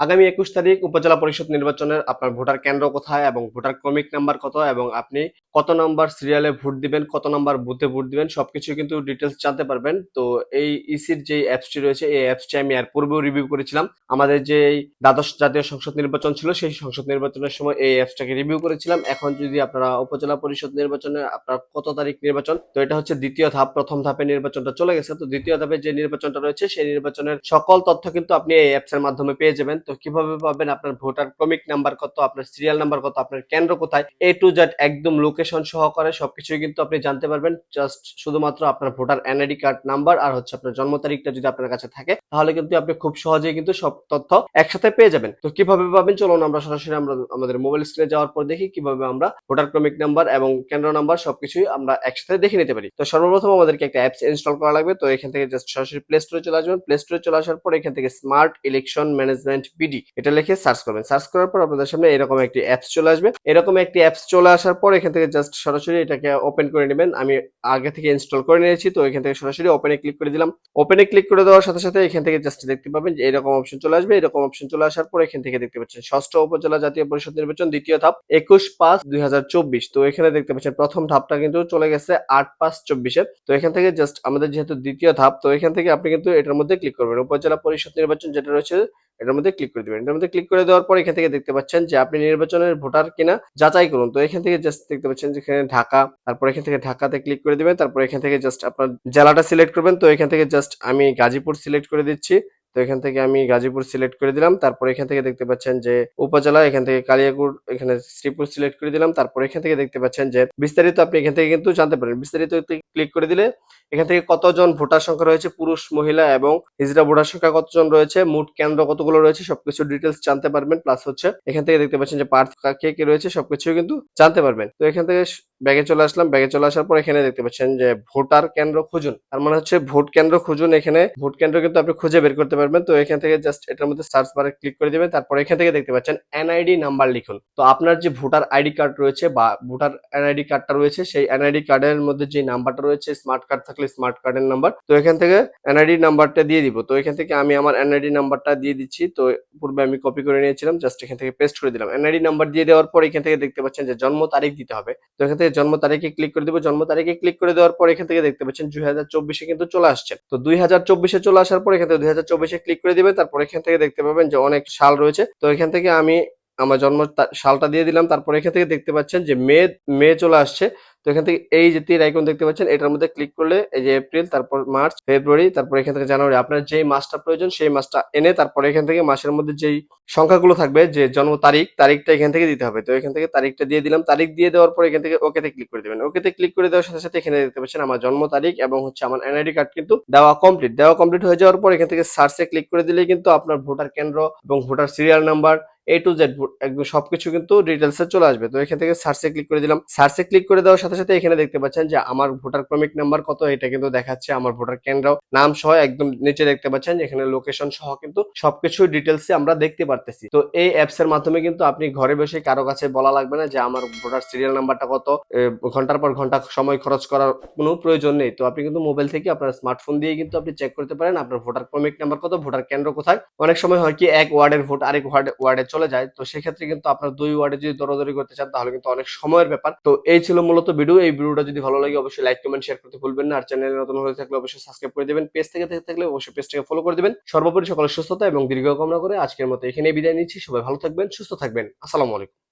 আগামী একুশ তারিখ উপজেলা পরিষদ নির্বাচনের আপনার ভোটার কেন্দ্র কোথায় এবং ভোটার ক্রমিক নাম্বার কত এবং আপনি কত নম্বর সিরিয়ালে ভোট দিবেন, কত নম্বর বুথে ভোট দিবেন, সবকিছু কিন্তু ডিটেলস জানতে পারবেন। তো এই ইসির যে অ্যাপসটি রয়েছে, এই অ্যাপসটি আমি আর পূর্বেও রিভিউ করেছিলাম। আমাদের যে দ্বাদশ জাতীয় সংসদ নির্বাচন ছিল, সেই সংসদ নির্বাচনের সময় এই অ্যাপসটাকে রিভিউ করেছিলাম। এখন যদি আপনারা উপজেলা পরিষদ নির্বাচনে আপনার কত তারিখ নির্বাচন, তো এটা হচ্ছে দ্বিতীয় ধাপ, প্রথম ধাপে নির্বাচনটা চলে গেছে। তো দ্বিতীয় ধাপে যে নির্বাচনটা রয়েছে, সেই নির্বাচনের সকল তথ্য কিন্তু আপনি এই অ্যাপসের মাধ্যমে পেয়ে যাবেন। তো কীভাবে পাবেন? আপনার ভোটার ক্রমিক নাম্বার কত? আপনার সিরিয়াল নাম্বার কত? আপনার কেন্দ্র কোথায়? এ টু জেড একদম লোকেশন সহকারে সবকিছুই কিন্তু আপনি জানতে পারবেন। জাস্ট শুধুমাত্র আপনার ভোটার এনআইডি কার্ড নাম্বার আর হচ্ছে আপনার জন্ম তারিখটা যদি আপনার কাছে থাকে, তাহলে কিন্তু আপনি খুব সহজেই কিন্তু সব তথ্য একসাথে পেয়ে যাবেন। তো কীভাবে পাবেন? চলুন আমরা সরাসরি আমরা আমাদের মোবাইল স্ক্রিনে যাওয়ার পর দেখি কীভাবে আমরা ভোটার ক্রমিক নাম্বার এবং কেন্দ্র নাম্বার সবকিছুই আমরা একসাথে দেখে নিতে পারি। তো সর্বপ্রথম আমাদেরকে একটা অ্যাপস ইনস্টল করা লাগবে। তো এখান থেকে জাস্ট সরাসরি প্লে স্টোরে চলে আসবেন। প্লে স্টোরে চলে আসার পর এখান থেকে স্মার্ট ইলেকশন ম্যানেজমেন্ট বিডি এটা লিখে সার্চ করবেন। সার্চ করার পর আপনাদের সামনে এরকম একটি অ্যাপস চলে আসবে। এরকম একটি অ্যাপস চলে আসার পর এখান থেকে জাস্ট সরাসরি এটাকে ওপেন করে নেবেন। আমি আগে থেকে ইনস্টল করে নিয়েছি, তো এখান থেকে সরাসরি ওপেনে ক্লিক করে দিলাম। ওপেনে ক্লিক করে দেওয়ার সাথে সাথে এখান থেকে জাস্ট দেখতে পাবেন যে এরকম অপশন চলে আসবে। এরকম অপশন চলে আসার পর এখান থেকে দেখতে পাচ্ছেন ষষ্ঠ উপজেলা জাতীয় পরিষদ নির্বাচন, দ্বিতীয় ধাপ, একুশ পাঁচ দুই তো এখানে দেখতে পাচ্ছেন প্রথম ধাপটা কিন্তু চলে গেছে আট পাঁচ চব্বিশের তো এখান থেকে জাস্ট আমাদের যেহেতু দ্বিতীয় ধাপ, তো এখান থেকে আপনি কিন্তু এটার মধ্যে ক্লিক করবেন। উপজেলা পরিষদ নির্বাচন যেটা রয়েছে এটার মধ্যে ক্লিক করে দেবেন। এটার মধ্যে ক্লিক করে দেওয়ার পর এখান থেকে দেখতে পাচ্ছেন যে আপনি নির্বাচনের ভোটার কিনা যাচাই করুন। তো এখান থেকে জাস্ট দেখতে পাচ্ছেন যে এখানে ঢাকা, তারপর এখান থেকে ঢাকাতে ক্লিক করে দিবেন। তারপর এখান থেকে জাস্ট আপনার জেলাটা সিলেক্ট করবেন। তো এখান থেকে জাস্ট আমি গাজীপুর সিলেক্ট করে দিচ্ছি। তো এখান থেকে আমি গাজীপুর সিলেক্ট করে দিলাম। তারপর এখান থেকে দেখতে পাচ্ছেন যে উপজেলা, এখান থেকে কালিয়াকুর, এখানে শ্রীপুর সিলেক্ট করে দিলাম। তারপর এখান থেকে দেখতে পাচ্ছেন যে বিস্তারিত আপনি এখান থেকে কিন্তু জানতে পারেন। বিস্তারিত ক্লিক করে দিলে এখান থেকে কতজন ভোটার সংখ্যা রয়েছে? পুরুষ, মহিলা এবং হিজড়া ভোটার সংখ্যা কতজন রয়েছে? মোট কেন্দ্র কতগুলো রয়েছে? সবকিছু ডিটেলস জানতে পারবেন। প্লাস হচ্ছে এখান থেকে দেখতে পাচ্ছেন যে পার্থ কে কে রয়েছে? সবকিছু কিন্তু জানতে পারবেন। তো এখান থেকে ব্যাগে চলে আসলাম, ব্যাগে চলে আসার পর এখানে দেখতে পাচ্ছেন যে ভোটার কেন্দ্র খুঁজুন। তার মানে হচ্ছে ভোট কেন্দ্র খুঁজুন এখানে। ভোট কেন্দ্র কিন্তু আপনি খুঁজে বের করতে পারবেন। তো এখান থেকে জাস্ট এটার মধ্যে সার্চ বারে ক্লিক করে দিবেন। তারপর এখান থেকে দেখতে পাচ্ছেন এনআইডি নাম্বার লিখুন। তো আপনার যে ভোটার আইডি কার্ড রয়েছে বা ভোটার এনআইডি কার্ডটা রয়েছে, সেই এনআইডি কার্ডের মধ্যে যে নাম্বারটা রয়েছে স্মার্ট কার্ড থাকলে স্মার্ট কার্ডের নাম্বার তো এখান থেকে এনআইডি নাম্বারটা দিয়ে দিব। তো এখান থেকে আমি আমার এনআইডি নাম্বারটা দিয়ে দিচ্ছি। তো পূর্বে আমি কপি করে নিয়েছিলাম জাস্ট এখান থেকে পেস্ট করে দিলাম। এনআইডি নাম্বার দিয়ে দেওয়ার পর এখান থেকে দেখতে পাচ্ছেন যে জন্ম তারিখ দিতে হবে। তো এখান থেকে জন্ম তারিখে ক্লিক করে দিব। জন্ম তারিখে ক্লিক করে দেওয়ার পর এখান থেকে দেখতে পাচ্ছেন দুই হাজার চব্বিশে কিন্তু চলে আসছে। তো দুই হাজার চব্বিশে চলে আসার পর এখান থেকে দুই হাজার চব্বিশে ক্লিক করে দিবেন। তারপর এখান থেকে দেখতে পাবেন যে অনেক সাল রয়েছে। তো এখান থেকে আমি আমার জন্ম সালটা দিয়ে দিলাম। তারপর এখান থেকে দেখতে পাচ্ছেন যে মে মে চলে আসছে। তো এখান থেকে এই যে তীর আইকন দেখতে পাচ্ছেন, এটার মধ্যে ক্লিক করলে এই যে এপ্রিল তারপর মার্চ ফেব্রুয়ারি তারপর এখান থেকে জানুয়ারি আপনার যেই মাসটা প্রয়োজন সেই মাসটা এনে তারপর এখান থেকে মাসের মধ্যে যেই সংখ্যাগুলো থাকবে, যে জন্ম তারিখ, তারিখটা এখান থেকে দিতে হবে। তো এখান থেকে তারিখটা দিয়ে দিলাম, তারিখ দিয়ে দেওয়ার পর এখান থেকে ওকেতে ক্লিক করে দেবেন। ওকেতে ক্লিক করে দেওয়ার সাথে সাথে এখানে দেখতে পাচ্ছেন আমার জন্ম তারিখ এবং হচ্ছে আমার এনআইডি কার্ড কিন্তু দেওয়া কমপ্লিট দেওয়া কমপ্লিট হয়ে যাওয়ার পর এখান থেকে সার্চে ক্লিক করে দিলে কিন্তু আপনার ভোটার কেন্দ্র এবং voter serial number A to Z একদম সবকিছু কিন্তু ডিটেলসে চলে আসবে। তো এখান থেকে সার্চে ক্লিক করে দিলাম। সার্চে ক্লিক করে দেওয়ার সাথে সাথে সাথে এখানে দেখতে পাচ্ছেন যে আমার ভোটার ক্রমিক নাম্বার কত, এটা কিন্তু দেখাচ্ছে আমার ভোটার কেন্দ্র নাম সহ একদম নিচে দেখতে পাচ্ছেন এখানে লোকেশন সহ কিন্তু সবকিছু ডিটেলসে আমরা দেখতে পারতেছি। তো এই অ্যাপস এর মাধ্যমে কিন্তু আপনি ঘরে বসে কারও কাছে বলা লাগবে না যে আমার ভোটার সিরিয়াল নাম্বারটা কত ঘণ্টার পর ঘণ্টা সময় খরচ করার কোনো প্রয়োজন নেই। তো আপনি কিন্তু মোবাইল থেকে আপনার স্মার্টফোন দিয়ে কিন্তু আপনি চেক করতে পারেন আপনার ভোটার ক্রমিক নাম্বার কত, ভোটার কেন্দ্র কোথায়। অনেক সময় হয় কি এক ওয়ার্ডের ভোট আরেক ওয়ার্ডে ওয়ার্ডে চলে যায়। তো সেক্ষেত্রে কিন্তু আপনার দুই ওয়ার্ডে যদি দৌড়াদৌড়ি করতে চান তাহলে কিন্তু অনেক সময়ের ব্যাপার। তো এই ছিল মূলত ভিডিও এই ভিডিওটা যদি ভালো লাগে, অবশ্যই লাইক কমেন্ট শেয়ার করতে ভুলবেন না। আর চ্যানেলে নতুন হয়ে থাকলে অবশ্যই সাবস্ক্রাইব করে দেবেন। পেজ থেকে থাকলে অবশ্যই পেজটাকে ফলো করে দেবেন। সর্বোপরি সকলের সুস্থতা এবং দীর্ঘ কামনা করে আজকের মতো এখানে বিদায় নিচ্ছি। সবাই ভালো থাকবেন, সুস্থ থাকবেন। আসসালামু আলাইকুম।